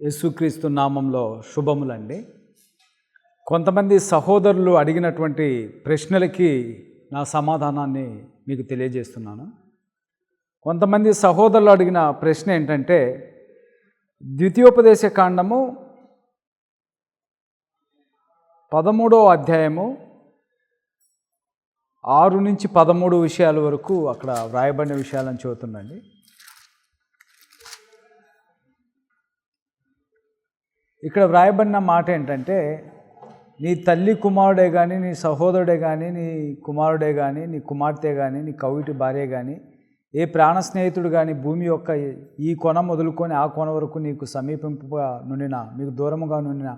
యేసుక్రీస్తు నామంలో శుభములండి. కొంతమంది సహోదరులు అడిగినటువంటి ప్రశ్నలకి నా సమాధానాన్ని మీకు తెలియజేస్తున్నాను. కొంతమంది సహోదరులు అడిగిన ప్రశ్న ఏంటంటే ద్వితీయోపదేశ కాండము పదమూడో అధ్యాయము ఆరు నుంచి పదమూడు విషయాల వరకు అక్కడ వ్రాయబడిన విషయాలను చదువుతుండండి ఇక్కడ వ్రాయబడిన మాట ఏంటంటే నీ తల్లి కుమారుడే కానీ నీ సహోదరుడే కానీ నీ కుమారుడే కానీ నీ కుమార్తె కానీ నీ కవిటి భార్య కానీ ఏ ప్రాణ స్నేహితుడు కానీ భూమి యొక్క ఈ కొన మొదలుకొని ఆ కొన వరకు నీకు సమీపింపుగా నుండిన మీకు దూరముగా నుండిన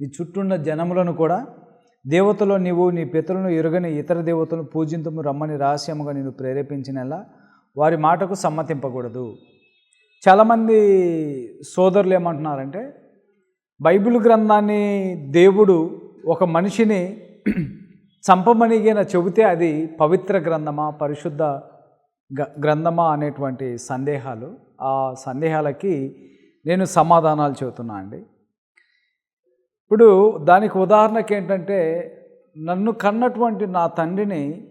నీ చుట్టూన్న జనములను కూడా దేవతలో నీవు నీ పితరులను ఎరుగని ఇతర దేవతలను పూజింతము రమ్మని రహస్యముగా నేను ప్రేరేపించినలా వారి మాటకు సమ్మతింపకూడదు. చాలామంది సోదరులు ఏమంటున్నారంటే బైబిల్ గ్రంథాన్ని దేవుడు ఒక మనిషిని చంపమనిగిన చెబితే అది పవిత్ర గ్రంథమా పరిశుద్ధ గ గ్రంథమా అనేటువంటి సందేహాలు. ఆ సందేహాలకి నేను సమాధానాలు చెబుతున్నా అండి. ఇప్పుడు దానికి ఉదాహరణకి ఏంటంటే నన్ను కన్నటువంటి నా తండ్రిని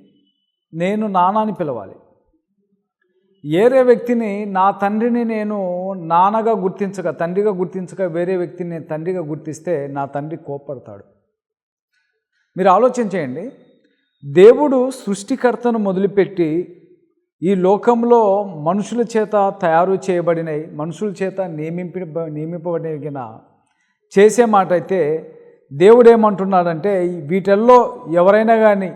నేను నానాని పిలవాలి. వేరే వ్యక్తిని నా తండ్రిని నేను నాన్నగా గుర్తించక తండ్రిగా గుర్తించక వేరే వ్యక్తిని నేను తండ్రిగా గుర్తిస్తే నా తండ్రి కోప్పడతాడు. మీరు ఆలోచించేయండి. దేవుడు సృష్టికర్తను మొదలుపెట్టి ఈ లోకంలో మనుషుల చేత తయారు చేయబడినవి మనుషుల చేత నియమింప నియమింపబడిన చేసే మాట అయితే దేవుడు ఏమంటున్నాడంటే వీటిల్లో ఎవరైనా కానీ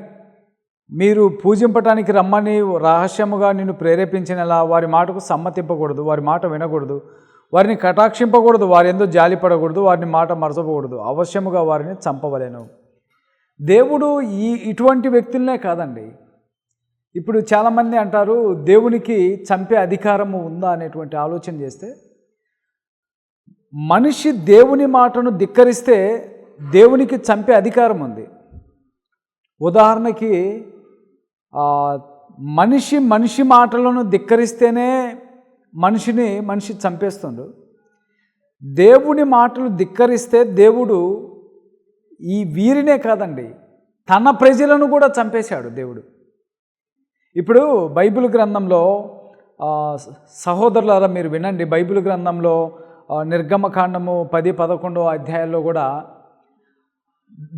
మీరు పూజింపటానికి రమ్మని రహస్యముగా నిన్ను ప్రేరేపించినలా వారి మాటకు సమ్మతింపకూడదు వారి మాట వినకూడదు వారిని కటాక్షింపకూడదు వారి ఎందు జాలిపడకూడదు వారిని మాట మరచకూడదు. అవశ్యముగా వారిని చంపవలేను. దేవుడు ఈ ఇటువంటి వ్యక్తులనే కాదండి. ఇప్పుడు చాలామంది అంటారు దేవునికి చంపే అధికారము ఉందా? అనేటువంటి ఆలోచన చేస్తే మనిషి దేవుని మాటను ధిక్కరిస్తే దేవునికి చంపే అధికారం ఉంది. ఉదాహరణకి మనిషి మనిషి మాటలను ధిక్కరిస్తేనే మనిషిని మనిషి చంపేస్తుండు. దేవుని మాటలు ధిక్కరిస్తే దేవుడు ఈ వీరినే కాదండి తన ప్రజలను కూడా చంపేశాడు దేవుడు. ఇప్పుడు బైబిల్ గ్రంథంలో సహోదరులారా మీరు వినండి బైబిల్ గ్రంథంలో నిర్గమకాండము పది పదకొండో అధ్యాయాల్లో కూడా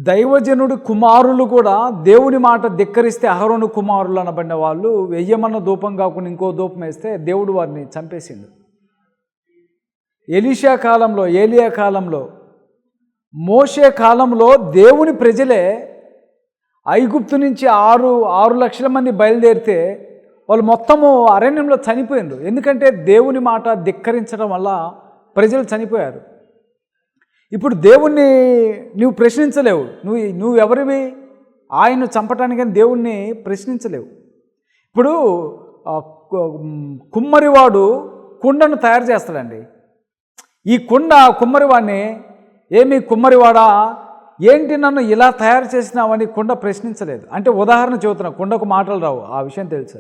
దైవజనుడి కుమారులు కూడా దేవుని మాట ధిక్కరిస్తే అహరోను కుమారులు అనబడిన వాళ్ళు వెయ్యమన్న ధూపం కాకుండా ఇంకో ధూపం వేస్తే దేవుడు వారిని చంపేసిండు. ఎలీషా కాలంలో ఏలియా కాలంలో మోసే కాలంలో దేవుని ప్రజలే ఐగుప్తు నుంచి ఆరు ఆరు లక్షల మంది బయలుదేరితే వాళ్ళు మొత్తము అరణ్యంలో చనిపోయిండ్రు. ఎందుకంటే దేవుని మాట ధిక్కరించడం వల్ల ప్రజలు చనిపోయారు. ఇప్పుడు దేవుణ్ణి నువ్వు ప్రశ్నించలేవు. నువ్వు నువ్వు ఎవరివి? ఆయన చంపటానికి దేవుణ్ణి ప్రశ్నించలేవు. ఇప్పుడు కుమ్మరివాడు కుండను తయారు చేస్తాడండి. ఈ కుండ కుమ్మరివాడిని ఏమి కుమ్మరివాడా? ఏంటి నన్ను ఇలా తయారు చేసినావని కుండ ప్రశ్నించలేదు. అంటే ఉదాహరణ చెబుతున్నా కుండకు మాటలు రావు. ఆ విషయం తెలుసు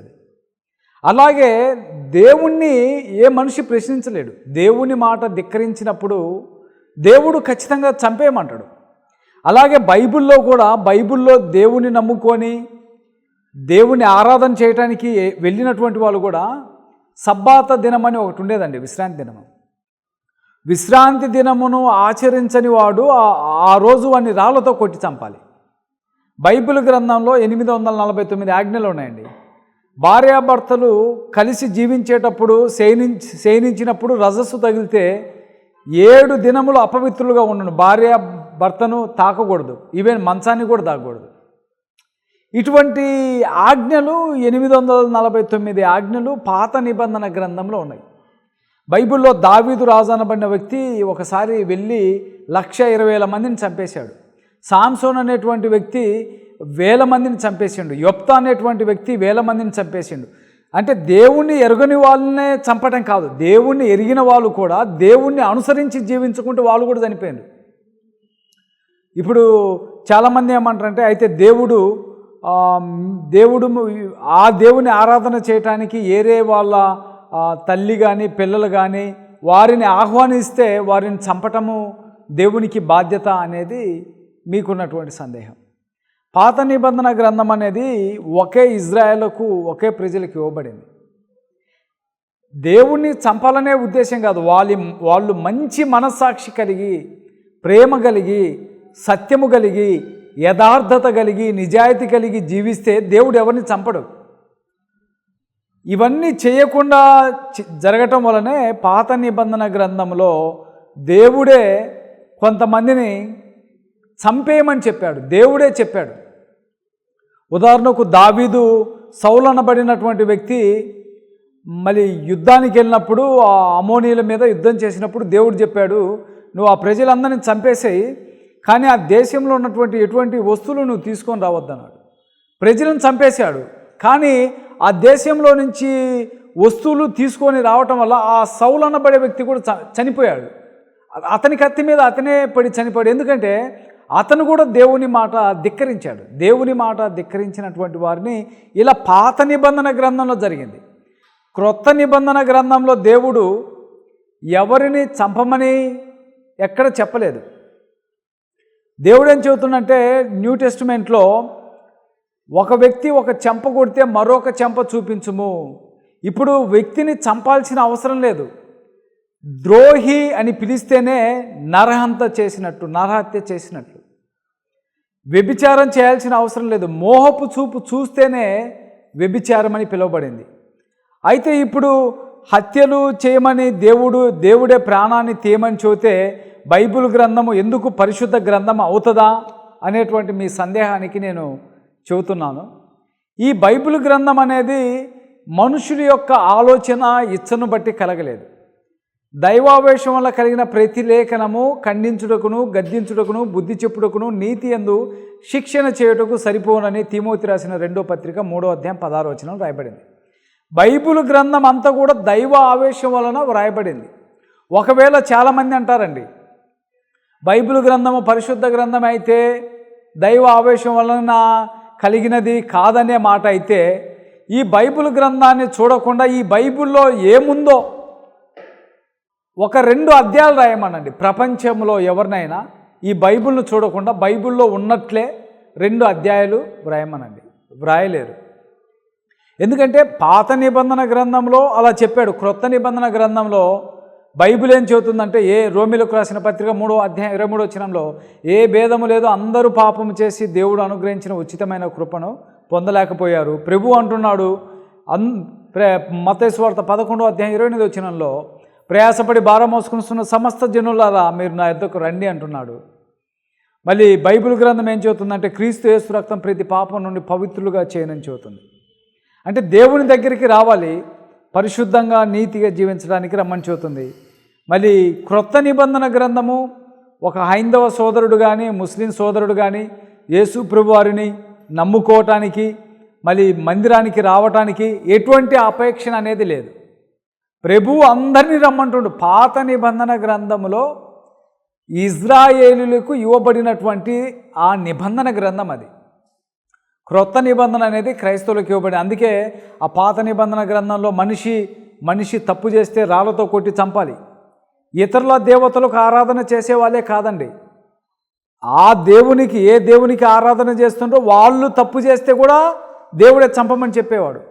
అలాగే దేవుణ్ణి ఏ మనిషి ప్రశ్నించలేడు. దేవుని మాట ధిక్కరించినప్పుడు దేవుడు ఖచ్చితంగా చంపేయమంటాడు. అలాగే బైబిల్లో కూడా బైబిల్లో దేవుని నమ్ముకొని దేవుని ఆరాధన చేయడానికి వెళ్ళినటువంటి వాళ్ళు కూడా సబ్బాత దినం అని ఒకటి ఉండేదండి విశ్రాంతి దినము. విశ్రాంతి దినమును ఆచరించని వాడు ఆ రోజు వాడిని రాళ్ళతో కొట్టి చంపాలి. బైబిల్ గ్రంథంలో ఎనిమిది వందల నలభై తొమ్మిది ఆజ్ఞలు ఉన్నాయండి. భార్యాభర్తలు కలిసి జీవించేటప్పుడు శయనించి శయనించినప్పుడు రజస్సు తగిలితే ఏడు దినములు అపవిత్రులుగా ఉండను. భార్య భర్తను తాకకూడదు. ఈవెన్ మంచాన్ని కూడా తాకకూడదు. ఇటువంటి ఆజ్ఞలు ఎనిమిది వందల నలభై తొమ్మిది ఆజ్ఞలు పాత నిబంధన గ్రంథంలో ఉన్నాయి. బైబిల్లో దావీదు రాజు అనబడిన వ్యక్తి ఒకసారి వెళ్ళి లక్ష ఇరవై వేల మందిని చంపేశాడు. సాంసోన్ అనేటువంటి వ్యక్తి వేల మందిని చంపేసిండు. యొప్త అనేటువంటి వ్యక్తి వేల మందిని చంపేసిండు. అంటే దేవుణ్ణి ఎరగని వాళ్ళనే చంపటం కాదు. దేవుణ్ణి ఎరిగిన వాళ్ళు కూడా దేవుణ్ణి అనుసరించి జీవించుకుంటూ వాళ్ళు కూడా చనిపోయారు ఇప్పుడు చాలామంది ఏమంటారంటే అయితే దేవుడు దేవుడు ఆ దేవుని ఆరాధన చేయటానికి ఏరే వాళ్ళ తల్లి కానీ పిల్లలు కానీ వారిని ఆహ్వానిస్తే వారిని చంపటము దేవునికి బాధ్యత అనేది మీకున్నటువంటి సందేహం. పాత నిబంధన గ్రంథం అనేది ఒకే ఇజ్రాయెల్కు ఒకే ప్రజలకు ఇవ్వబడింది. దేవుణ్ణి చంపాలనే ఉద్దేశం కాదు. వాళ్ళ వాళ్ళు మంచి మనస్సాక్షి కలిగి ప్రేమ కలిగి సత్యము కలిగి యథార్థత కలిగి నిజాయితీ కలిగి జీవిస్తే దేవుడు ఎవరిని చంపడు. ఇవన్నీ చేయకుండా జరగటం వలనే పాత నిబంధన గ్రంథంలో దేవుడే కొంతమందిని చంపేయమని చెప్పాడు. దేవుడే చెప్పాడు. ఉదాహరణకు దావీదు సౌలు అనబడినటువంటి వ్యక్తి మళ్ళీ యుద్ధానికి వెళ్ళినప్పుడు ఆ అమోనీల మీద యుద్ధం చేసినప్పుడు దేవుడు చెప్పాడు నువ్వు ఆ ప్రజలందరినీ చంపేసేయి కానీ ఆ దేశంలో ఉన్నటువంటి ఎటువంటి వస్తువులు నువ్వు తీసుకొని రావద్దన్నాడు. ప్రజలను చంపేశాడు కానీ ఆ దేశంలో నుంచి వస్తువులు తీసుకొని రావటం వల్ల ఆ సౌలు అనబడే వ్యక్తి కూడా చ- చనిపోయాడు. అతని కత్తి మీద అతనే పడి చనిపోయాడు. ఎందుకంటే అతను కూడా దేవుని మాట ధిక్కరించాడు. దేవుని మాట ధిక్కరించినటువంటి వారిని ఇలా పాత నిబంధన గ్రంథంలో జరిగింది. క్రొత్త నిబంధన గ్రంథంలో దేవుడు ఎవరిని చంపమని ఎక్కడ చెప్పలేదు. దేవుడు ఏం చెబుతుందంటే న్యూ టెస్టిమెంట్లో ఒక వ్యక్తి ఒక చెంప కొడితే మరొక చెంప చూపించుము. ఇప్పుడు వ్యక్తిని చంపాల్సిన అవసరం లేదు. ద్రోహి అని పిలిస్తేనే నరహంత చేసినట్టు నరహత్య చేసినట్లు వ్యభిచారం చేయాల్సిన అవసరం లేదు. మోహపు చూపు చూస్తేనే వ్యభిచారం అని పిలువబడింది. అయితే ఇప్పుడు హత్యలు చేయమని దేవుడు దేవుడే ప్రాణాన్ని తీయమని చూతే బైబిల్ గ్రంథము ఎందుకు పరిశుద్ధ గ్రంథం అవుతుందా అనేటువంటి మీ సందేహానికి నేను చెబుతున్నాను. ఈ బైబిల్ గ్రంథం అనేది మనుషుల యొక్క ఆలోచన ఇచ్చను బట్టి కలగలేదు. దైవావేశం వల్ల కలిగిన ప్రతి లేఖనము ఖండించుటకును గద్దించుటకును బుద్ధి చెప్పుటకును నీతి ఎందు శిక్షణ చేయుటకు సరిపోనని తిమోతి రాసిన రెండో పత్రిక మూడో అధ్యాయం పదహారు వచనం రాయబడింది బైబిల్ గ్రంథం అంతా కూడా దైవ ఆవేశం వలన వ్రాయబడింది. ఒకవేళ చాలామంది అంటారండి బైబిల్ గ్రంథము పరిశుద్ధ గ్రంథం అయితే దైవ ఆవేశం వలన కలిగినది కాదనే మాట అయితే ఈ బైబిల్ గ్రంథాన్ని చూడకుండా ఈ బైబిల్లో ఏముందో ఒక రెండు అధ్యాయాలు రాయమనండి. ప్రపంచంలో ఎవరినైనా ఈ బైబిల్ను చూడకుండా బైబిల్లో ఉన్నట్లే రెండు అధ్యాయాలు వ్రాయమనండి. వ్రాయలేరు. ఎందుకంటే పాత నిబంధన గ్రంథంలో అలా చెప్పాడు. క్రొత్త నిబంధన గ్రంథంలో బైబిల్ ఏం చెబుతుందంటే ఏ రోమిలకు రాసిన పత్రిక మూడో అధ్యాయం ఇరవై మూడో వచ్చినంలో ఏ భేదము లేదో అందరూ పాపము చేసి దేవుడు అనుగ్రహించిన ఉచితమైన కృపను పొందలేకపోయారు. ప్రభు అంటున్నాడు అన్ మతేశ్వార్త పదకొండో అధ్యాయం ఇరవై ఎనిమిది వచ్చినంలో ప్రయాసపడి భారం మోసుకున్న సమస్త జనులారా మీరు నా ఎద్దకు రండి అంటున్నాడు. మళ్ళీ బైబిల్ గ్రంథం ఏం చెబుతుందంటే క్రీస్తు యేసు రక్తం ప్రతి పాపం నుండి పవిత్రులుగా చేయనని చెబుతుంది. అంటే దేవుని దగ్గరికి రావాలి పరిశుద్ధంగా నీతిగా జీవించడానికి రమ్మని చెబుతుంది. మళ్ళీ క్రొత్త నిబంధన గ్రంథము ఒక హైందవ సోదరుడు కానీ ముస్లిం సోదరుడు కానీ యేసు ప్రభువారిని నమ్ముకోవటానికి మళ్ళీ మందిరానికి రావటానికి ఎటువంటి అపేక్షణ అనేది లేదు. ప్రభువు అందరినీ రమ్మంటుండు. పాత నిబంధన గ్రంథములో ఇజ్రాయేలులకు ఇవ్వబడినటువంటి ఆ నిబంధన గ్రంథం అది. క్రొత్త నిబంధన అనేది క్రైస్తవులకు ఇవ్వబడి అందుకే ఆ పాత నిబంధన గ్రంథంలో మనిషి మనిషి తప్పు చేస్తే రాళ్ళతో కొట్టి చంపాలి. ఇతరుల దేవతలకు ఆరాధన చేసేవాళ్ళే కాదండి. ఆ దేవునికి ఏ దేవునికి ఆరాధన చేస్తుంటో వాళ్ళు తప్పు చేస్తే కూడా దేవుడే చంపమని చెప్పేవాడు.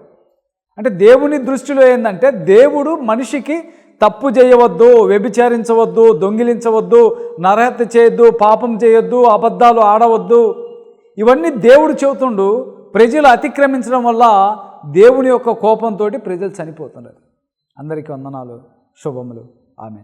అంటే దేవుని దృష్టిలో ఏంటంటే దేవుడు మనిషికి తప్పు చేయవద్దు వ్యభిచారించవద్దు దొంగిలించవద్దు నరహత్య చేయొద్దు పాపం చేయొద్దు అబద్ధాలు ఆడవద్దు. ఇవన్నీ దేవుడు చెబుతుండు. ప్రజలు అతిక్రమించడం వల్ల దేవుని యొక్క కోపంతో ప్రజలు చనిపోతున్నారు. అందరికీ వందనాలు శుభములు. ఆమె